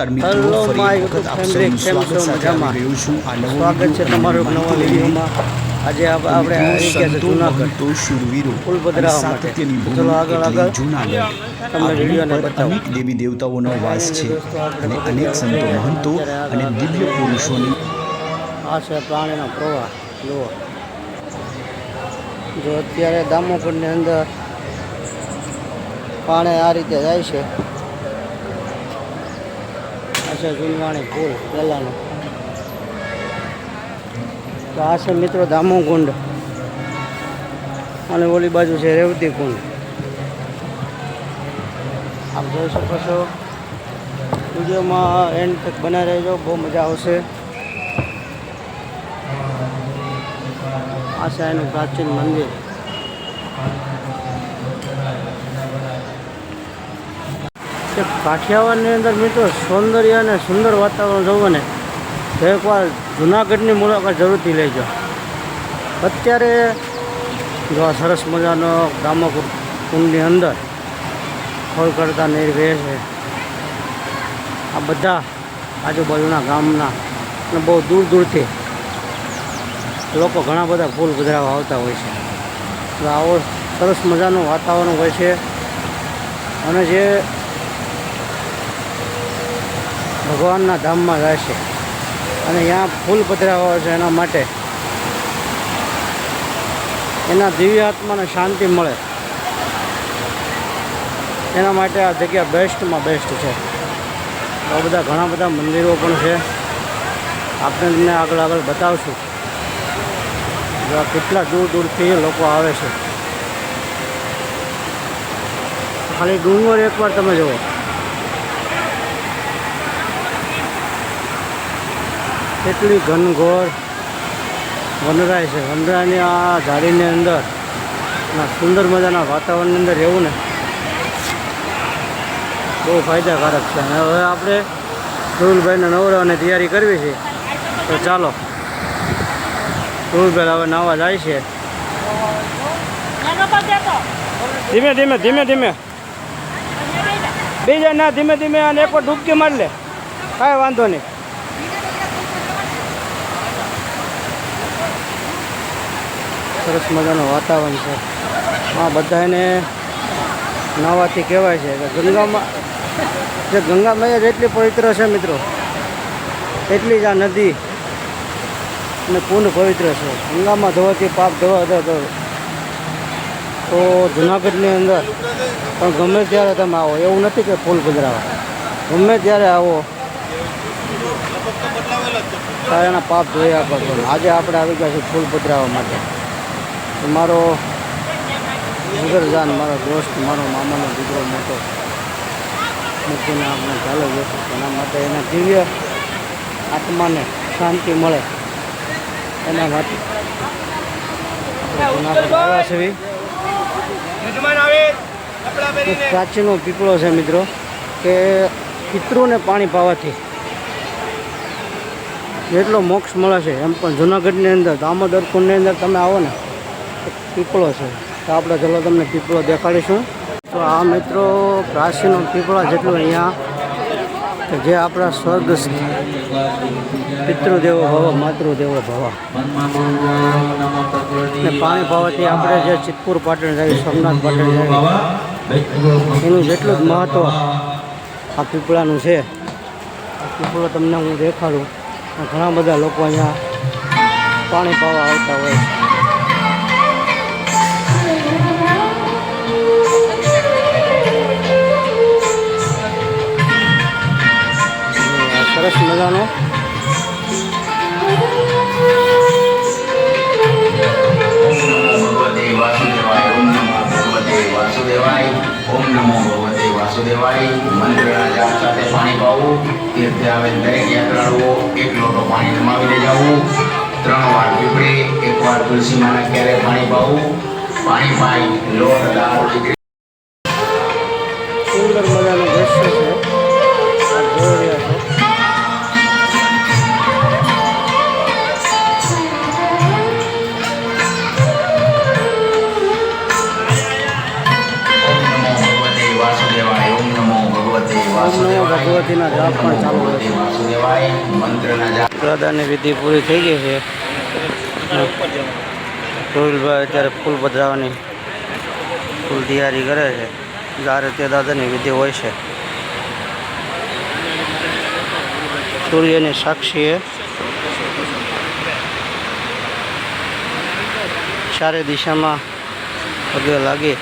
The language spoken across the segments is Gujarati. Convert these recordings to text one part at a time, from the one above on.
નમસ્કાર મિત્રો. ફરી વખત આપ સૌનું સ્વાગત? સાથે આવી રહ્યો છું. આ નવો સ્વાગત છે તમારું નવા વિડીયોમાં. આજે આપણે જુનાગઢ. મહંતો શૂરવીરો. સાતત્યની ભૂમિ આગળ એટલે આગળ જૂનાગઢ. આ ભૂમિ વિડીયોને પર અનેક દેવી દેવતાઓનો વાસ છે અને અનેક સંતો મહંતો અને દિવ્ય પુરુષોની આ છે પ્રાણીનો પ્રવાહ. જુઓ. જો અત્યારે દામોકુંડની અંદર પાણી આ રીતે જાય છે છે જૂનવાણી પુલ પહેલાંનો તો આ છે મિત્રો દામોકુંડ અને ઓલી બાજુ છે રેવતી કુંડ. આપ જોઈ શકો છો. વિડીયોમાં એન્ડ તક બનાવી રહેજો, બહુ મજા આવશે. આ છે એનું પ્રાચીન મંદિર. કે કાઠિયાવાડની અંદર મિત્રો સૌંદર્ય અને સુંદર વાતાવરણ જોવો ને, તો એકવાર જુનાગઢની મુલાકાત જરૂરથી લેજો. અત્યારે જો આ સરસ મજાનો ગામક કુંડની અંદર ખોળ કરતા નીર વહે છે. આ બધા આજુબાજુના ગામના અને બહુ દૂર દૂરથી લોકો ઘણા બધા ફૂલ ગુજરાવા આવતા હોય છે. આવો સરસ મજાનું વાતાવરણ હોય છે. અને જે ભગવાનના ધામમાં જાય છે. અને અહીંયા ફૂલ પધરાવા છે એના માટે. એના દિવ્ય આત્માને શાંતિ મળે. એના માટે આ જગ્યા બેસ્ટમાં બેસ્ટ છે. આ બધા ઘણા બધા મંદિરો પણ છે. આપણે તમને આગળ આગળ બતાવશું. કેટલા દૂર દૂરથી લોકો આવે છે. ખાલી ડુંગર એકવાર તમે જુઓ. કેટલી ઘનઘોર વનરાય છે. વનરાયની આ ઝાડીની અંદર, ના, સુંદર મજાના વાતાવરણની અંદર રહેવું ને, બહુ ફાયદાકારક છે. અને હવે આપણે ધ્રુવભાઈને નવરાવાની તૈયારી કરવી છે. તો ચાલો ધ્રુવભાઈ હવે નાવા જાય છે. ધીમે ધીમે ધીમે ધીમે. બીજા ના, ધીમે ધીમે અને એક ડૂબકી મારી લે. કાંઈ વાંધો નહીં. સરસ મજાનું વાતાવરણ છે. આ બધાને નાવાથી કહેવાય છે કે ગંગામાં, જે ગંગા મૈયા જેટલી પવિત્ર છે મિત્રો. એટલી જ આ નદી અને કુંડ પવિત્ર છે. ગંગામાં ધોવાથી પાપ ધોવા તો જુનાગઢની અંદર પણ ગમે ત્યારે તમે આવો, એવું નથી કે ફૂલ પધરાવા. ગમે ત્યારે આવો એના પાપ ધોઈ આપો આજે આપણે આવી ગયા છીએ ફૂલ પધરાવા માટે. મારો જીગરજાન મારો દોસ્ત, મારો મામાનો દીકરો મોટો. મૂકીને આપણે ચાલો જશું એના માટે એના દિવ્ય આત્માને શાંતિ મળે. એના માટે આવ્યા એક પ્રાચીનો પીપળો છે મિત્રો, કે પિતૃને પાણી પાવાથી જેટલો મોક્ષ મળે છે, એમ પણ જુનાગઢની અંદર, દામોદર કુંડની અંદર તમે આવો ને પીપળો છે. તો આપણે ચલો તમને પીપળો દેખાડીશું. તો આ મિત્રો પ્રાચીનો પીપળા જેટલું અહીંયા જે આપણા સ્વર્ગ પિતૃદેવો ભવ, માતૃદેવો ભવ. ને પાણી પાવાથી આપણે જે ચિત્તપુર પાટણ જાય, સોમનાથ પાટણ જાય, એનું જેટલું જ મહત્ત્વ આ પીપળાનું છે. આ પીપળો તમને હું દેખાડું. ઘણા બધા લોકો અહીંયા પાણી પાવા આવતા હોય છે. સરસ મજાનો. ઓમ નમો ભગવતે વાસુદેવાય મંત્રના જાપ સાથે પાણી પાવું, તીર્થે આવેલ દરેક યાત્રાળુઓ એક લોટો પાણી નમાવીને જવું. ત્રણ વાર પીપળી, એક વાર તુલસી ક્યારે પાણી પાવું? પાણી પાઈ લોટ દાળ વાસુદેવાય જાપ પણ ચાલુ હોય વિધિ પૂરી થઈ ગઈ છે. રોહિલભાઈ અત્યારે ફૂલ પધરાવાની ફૂલ તૈયારી કરે છે. જ્યારે તે દાદાની વિધિ હોય છે. સૂર્યની સાક્ષીએ ચારે દિશામાં પગે લાગી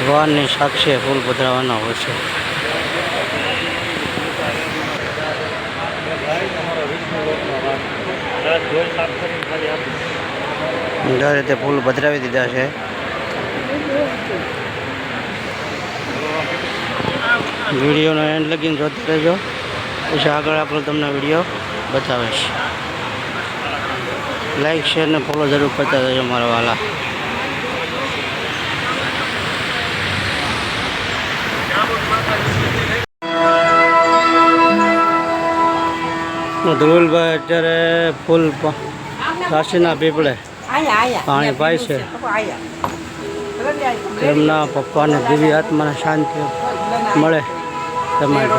ભગવાનની સાક્ષીએ ફૂલ પધરાવાના હોય છે. દર રીતે ફૂલ પધરાવી દીધા છે. વિડીયોનો એન્ડ લગીને જોતા રહેજો. પછી આગળ આગળ તમને વીડિયો બતાવીશ. લાઈક શેર ને ફોલો જરૂર કરતા રહેજો, મારા વાલા. ધ્રુવલભાઈ અત્યારે ફૂલ કાશીના પીપળે પાણી પાય છે. તેમના પપ્પાને દિવ્ય આત્માને શાંતિ મળે તમારે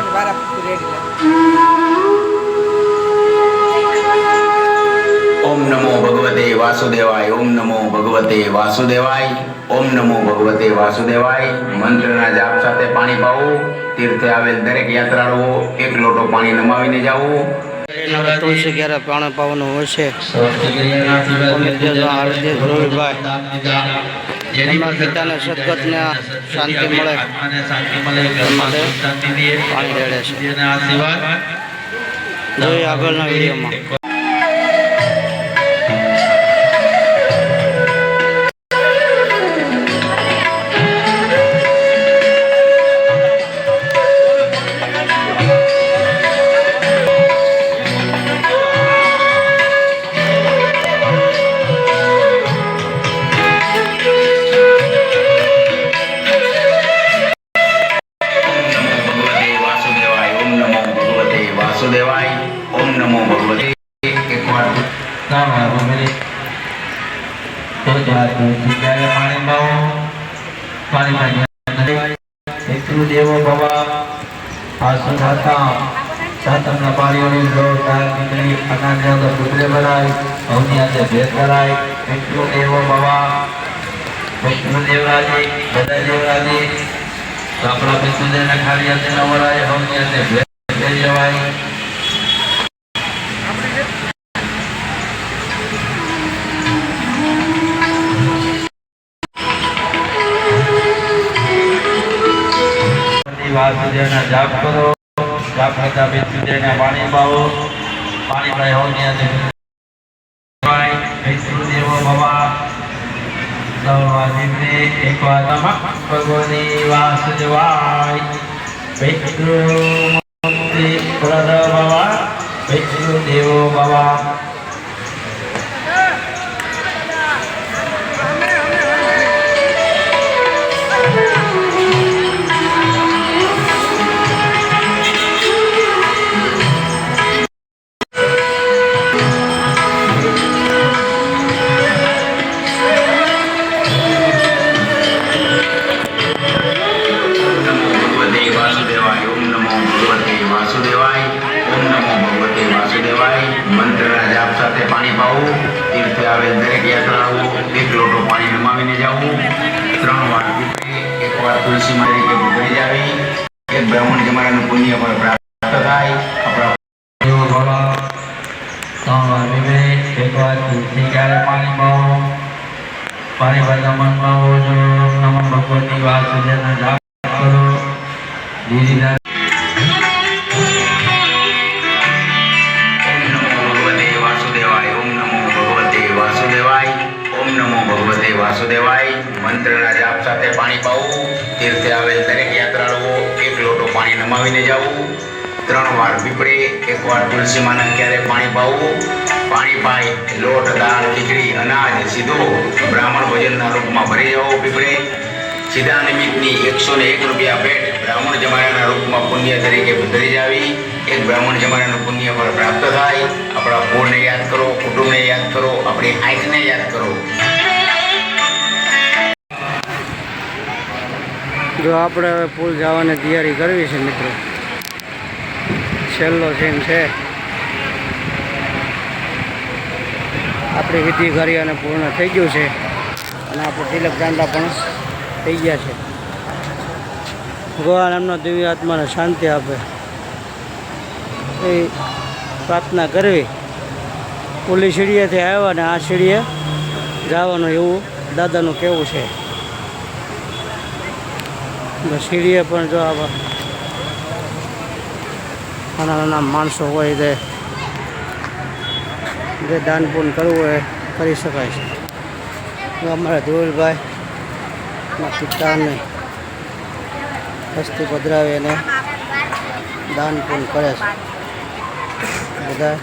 ઓમ નમો ભગવતે વાસુદેવાય ઓમ નમો ભગવતે વાસુદેવાય ઓમ નમો ભગવતે વાસુદેવાય. મંત્રના જાપ સાથે પાણી પાવું તીર્થે આવેલ દરેક યાત્રાળુઓ એક લોટો પાણી નમાવીને જવું. એના તુલસી ક્યારે પાણી પાવાનું હોય છે? આરતી ધ્રુવભાઈ પિતાને સદગતને શાંતિ મળે માટે પાણી રેડે છે. જોઈએ આગળના વિડીયોમાં. દેવો ભવા આસુધાતા સાતમના પાણીઓની લોટ દાળ ખીચડી અનાજ પુત્રે ભરાય આજે ભેદ કરાય. વિષ્ણુ દેવો ભવા વિષ્ણુ દેવરાજી બધા દેવરાજી આપણા વિષ્ણુદેવના ખાલી હાથે ન વરાય અવનિયાસે ભેદ થઈ જવાય. વાસુદેવના જાપ કરો. જાપ કરતા વિષ્ણુદેવના પાણી પાવો પાણી ભાઈ વિષ્ણુદેવો ભગવતે વાસુદેવાય વિષ્ણુમૂર્તિ પ્રદભવા વિષ્ણુદેવો ભવા. ઓમ નમો પાણી બધા પ્રાપ્ત થાય. નમઃ ભગવતી વાસુદેવના જાપ કરો. વાસુદેવાય, ઓમ નમો ભગવતે વાસુદેવાય મંત્રના નમાવીને જવું. ત્રણ વાર પીપળે, એક વાર માના ક્યારે પાણી પાવું? પાણી પાઈ લોટ, દાળ, ખીચડી, અનાજ, સીધો બ્રાહ્મણ ભોજનના રૂપમાં ભરી જવો પીપળે. સીધા નિમિત્તની એકસો ને એક રૂપિયા ભેટ બ્રાહ્મણ જમાડાના રૂપમાં પુણ્ય તરીકે ભરી જાવી. એક બ્રાહ્મણ જમાડાનું પુણ્ય પણ પ્રાપ્ત થાય. આપણા કુળને યાદ કરો, કુટુંબને યાદ કરો, આપણી આંખને યાદ કરો. જો આપણે હવે પુલ જવાની તૈયારી કરવી છે મિત્રો. છેલ્લો સીન છે. આપણી વિધિ કરી અને પૂર્ણ થઈ ગયું છે. અને આપણે તિલક દાંડા પણ થઈ ગયા છે. ભગવાન એમનો દિવ્ય આત્માને શાંતિ આપે. એ પ્રાર્થના કરવી. ઓલી સીડીએથી આવ્યા ને આ સીડીએ જવાનું એવું દાદાનું કહેવું છે. સીડીએ પણ જો નાના નાના માણસો હોય તે જે દાન પૂન કરવું હોય કરી શકાય છે. અમારા ધોળભાઈ ના પિતાને હસ્તી પધરાવી અને દાન પૂન કરે છે. બધા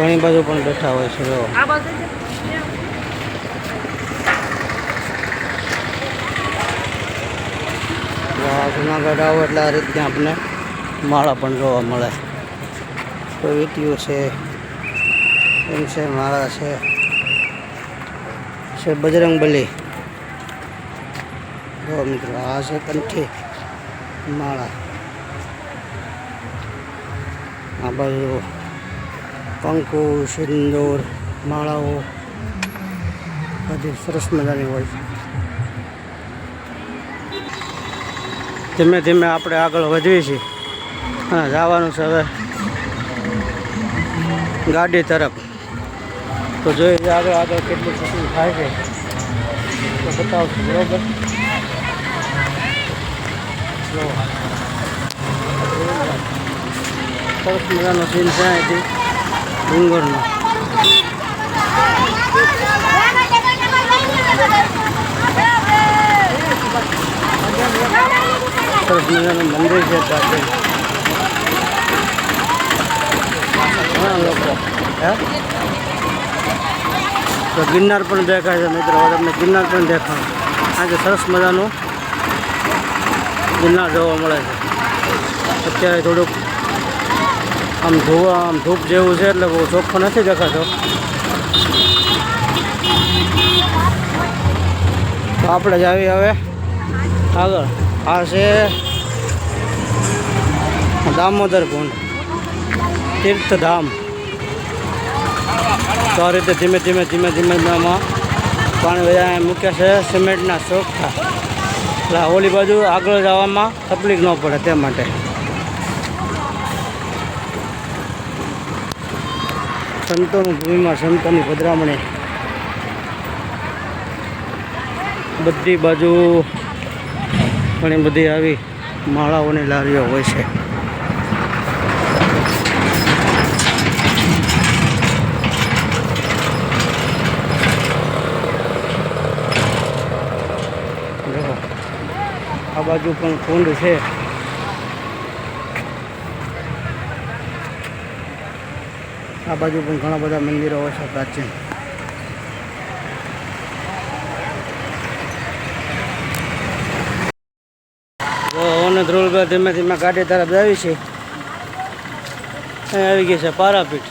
ઘણી બાજુ પણ બેઠા હોય છે જો. આ જુનાગઢ આવો એટલે આ રીતના આપણે માળા પણ જોવા મળે. કોઈ વીટીઓ છે એમ છે માળા છે. છે બજરંગ બલી. જો મિત્રો આ છે કંઠી માળા. આ બાજુ કંકુ સિંદૂર, માળાઓ, બધી સરસ મજાની હોય છે. ધીમે ધીમે આપણે આગળ વધીએ છીએ અને જવાનું છે હવે ગાડી તરફ. તો જોઈએ આગળ આગળ કેટલું પસંદ થાય છે. તો બતાવશું, બરોબર? સરસ મજાનો સીન છે અહીંથી. ડુંગરનો. મંદિર છે ત્યાં ઘણા લોકો. તો ગિરનાર પણ દેખાય છે મિત્રો. હવે તમને ગિરનાર પણ દેખાય આજે સરસ મજાનું ગિરનાર જોવા મળે છે. અત્યારે થોડુંક આમ ધોવા આમ ધૂપ જેવું છે એટલે બહુ ચોખ્ખો નથી દેખાતો. તો આપણે જ આવી હવે. આગળ. આ છે દામોદર કુંડ. તીર્થધામ. તો આ રીતે ધીમે ધીમે ધીમે ધીમે આમાં પાણી બધા મૂક્યા છે સિમેન્ટના ચોખ્ખા. એટલે ઓલી બાજુ આગળ જવામાં તકલીફ ન પડે તે માટે. સંતોનું ભૂમિમાં સંતોની પધરામણી બધી બાજુ ઘણી બધી આવી માળાઓની લારીઓ હોય છે. આ બાજુ પણ કુંડ છે. આ બાજુ પણ ઘણા બધા મંદિરો હોય છે પ્રાચીન. અને ધ્રુવભાઈ ધીમે ધીમે ગાડી તરફ આવી છે. આવી ગઈ છે પારાપીઠ.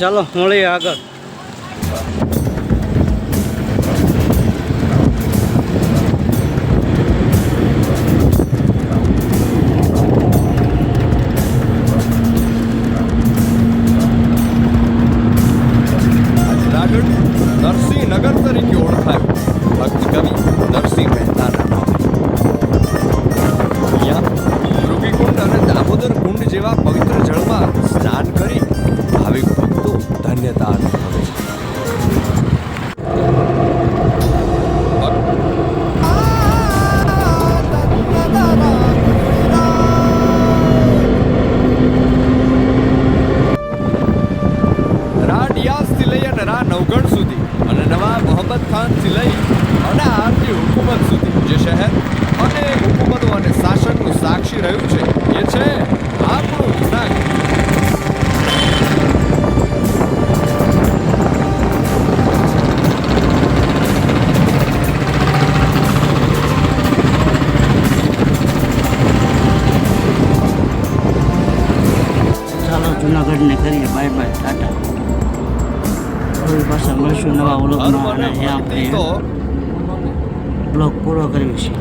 ચાલો, મળીએ આગળ. દામોદર ધર્મને અહીંયા મળતી આપણે